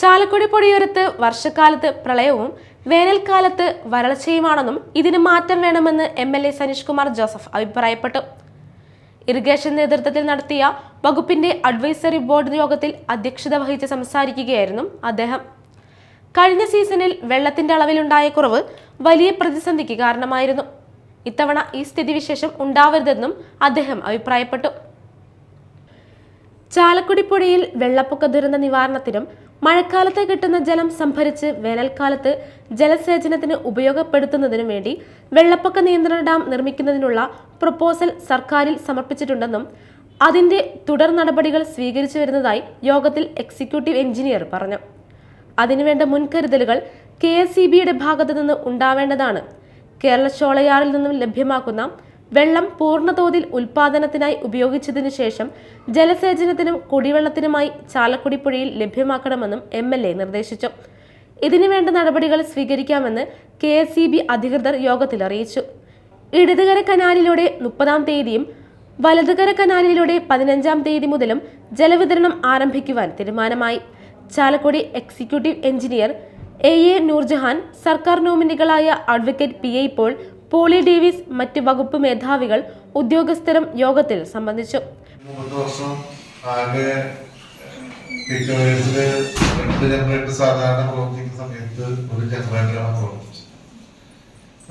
ചാലക്കുടി പൊടിയോരത്ത് വർഷക്കാലത്ത് പ്രളയവും വേനൽക്കാലത്ത് വരൾച്ചയുമാണെന്നും ഇതിന് മാറ്റം വേണമെന്ന് M L A Saneesh Kumar Joseph അഭിപ്രായപ്പെട്ടു. ഇറിഗേഷൻ നേതൃത്വത്തിൽ നടത്തിയ വകുപ്പിന്റെ അഡ്വൈസറി ബോർഡ് യോഗത്തിൽ അധ്യക്ഷത വഹിച്ച് സംസാരിക്കുകയായിരുന്നു അദ്ദേഹം. കഴിഞ്ഞ സീസണിൽ വെള്ളത്തിന്റെ അളവിലുണ്ടായ കുറവ് വലിയ പ്രതിസന്ധിക്ക് കാരണമായിരുന്നു. ഇത്തവണ ഈ സ്ഥിതിവിശേഷം ഉണ്ടാവരുതെന്നും അദ്ദേഹം അഭിപ്രായപ്പെട്ടു. ചാലക്കുടി പുഴയിൽ വെള്ളപ്പൊക്ക ദുരന്ത നിവാരണത്തിനും മഴക്കാലത്ത് കിട്ടുന്ന ജലം സംഭരിച്ച് വേനൽക്കാലത്ത് ജലസേചനത്തിന് ഉപയോഗപ്പെടുത്തുന്നതിനും വേണ്ടി വെള്ളപ്പൊക്ക നിയന്ത്രണ ഡാം നിർമ്മിക്കുന്നതിനുള്ള പ്രപ്പോസൽ സർക്കാരിൽ സമർപ്പിച്ചിട്ടുണ്ടെന്നും അതിന്റെ തുടർ നടപടികൾ സ്വീകരിച്ചു വരുന്നതായി യോഗത്തിൽ എക്സിക്യൂട്ടീവ് എഞ്ചിനീയർ പറഞ്ഞു. അതിനുവേണ്ട മുൻകരുതലുകൾ കെ എസ് സി ബിയുടെ ഭാഗത്തു നിന്ന് ഉണ്ടാവേണ്ടതാണ്. കേരള ചോളയാറിൽ നിന്നും ലഭ്യമാക്കുന്ന വെള്ളം പൂർണതോതിൽ ഉൽപാദനത്തിനായി ഉപയോഗിച്ചതിനു ശേഷം ജലസേചനത്തിനും കുടിവെള്ളത്തിനുമായി ചാലക്കുടി പുഴയിൽ ലഭ്യമാക്കണമെന്നും എം എൽ എ നിർദ്ദേശിച്ചു. ഇതിനു വേണ്ട നടപടികൾ സ്വീകരിക്കാമെന്ന് കെ എസ് ഇ ബി അധികൃതർ യോഗത്തിൽ അറിയിച്ചു. ഇടതുകര കനാലിലൂടെ മുപ്പതാം തീയതിയും വലതുകര കനാലിലൂടെ പതിനഞ്ചാം തീയതി മുതലും ജലവിതരണം ആരംഭിക്കുവാൻ തീരുമാനമായി. Chalakudy executive engineer A A Noorjahan സർക്കാർ നോമിനികളായ advocate P I Paul Poly Davis മറ്റ് വകുപ്പ് മേധാവികൾ ഉദ്യോഗസ്ഥരും യോഗത്തിൽ സംബന്ധിച്ചു.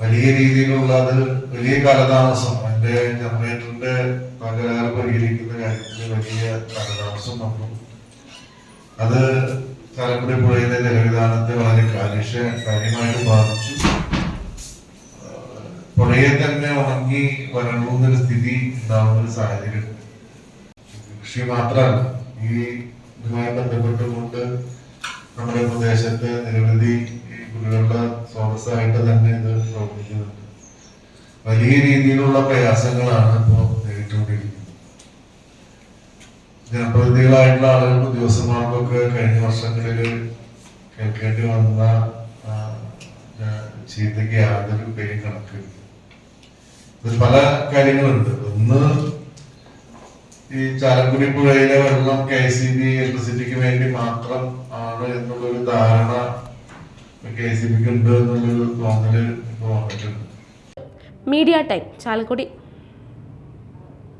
വലിയ രീതിയിലുള്ള അത് വലിയ കാലതാമസം അതിന്റെ ജനറേറ്ററിന്റെ തകരാറ് പരിഹരിക്കുന്ന കാര്യത്തിൽ വലിയ കാലതാമസം വന്നു. അത് തലമുറ പുഴയിലെ ജലവിധാനത്തെ വളരെ കാര്യക്ഷ കാര്യമായിട്ട് ബാധിച്ചു. പുഴയെ തന്നെ ഉണങ്ങി വരണമെന്നൊരു സ്ഥിതി ഉണ്ടാവുന്ന ഒരു സാഹചര്യം. കൃഷി മാത്രമല്ല ഈ ഇതുമായി ബന്ധപ്പെട്ടുകൊണ്ട് നമ്മുടെ പ്രദേശത്ത് നിരവധി കുട്ടികളുടെ സ്രോതസ്സായിട്ട് തന്നെ ഇത് പ്രവർത്തിക്കുന്നുണ്ട്. വലിയ രീതിയിലുള്ള പ്രയാസങ്ങളാണ് ഇപ്പോൾ നേരിട്ടുകൊണ്ടിരിക്കുന്നത്. ജനപ്രതിനിധികളായിട്ടുള്ള ആളുകൾ ഉദ്യോഗസ്ഥന്മാർക്കൊക്കെ കഴിഞ്ഞ വർഷങ്ങളിൽ കേൾക്കേണ്ടി വന്ന ചീത്തയ്ക്ക് യാതൊരു പേരും കണക്കില്ല. പല കാര്യങ്ങളുണ്ട്. ഒന്ന് ഈ ചാലക്കുടി പുഴയിലെ വെള്ളം കെ സി ബി ഇലക്ട്രിസിറ്റിക്ക് വേണ്ടി മാത്രം ആണ് എന്നുള്ളൊരു ധാരണ കെ സി ബിക്ക് ഉണ്ട് എന്നുള്ളൊരു തോന്നൽ ഇപ്പോൾ വന്നിട്ടുണ്ട്. Media time Chalakudy.